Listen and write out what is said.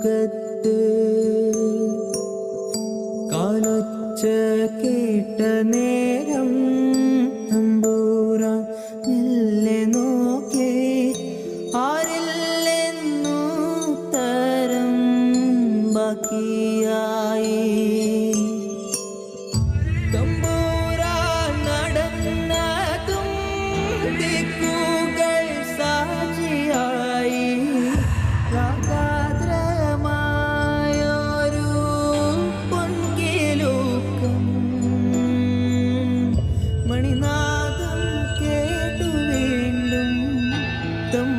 മുഖത്ത് കാലൊച്ച കേട്ട നേരം തമ്പൂറ മെല്ലെ നോക്കേ ആരില്ലെന്നു തരം ബാക്കിയായി. തമ്പൂറ നടന്നതും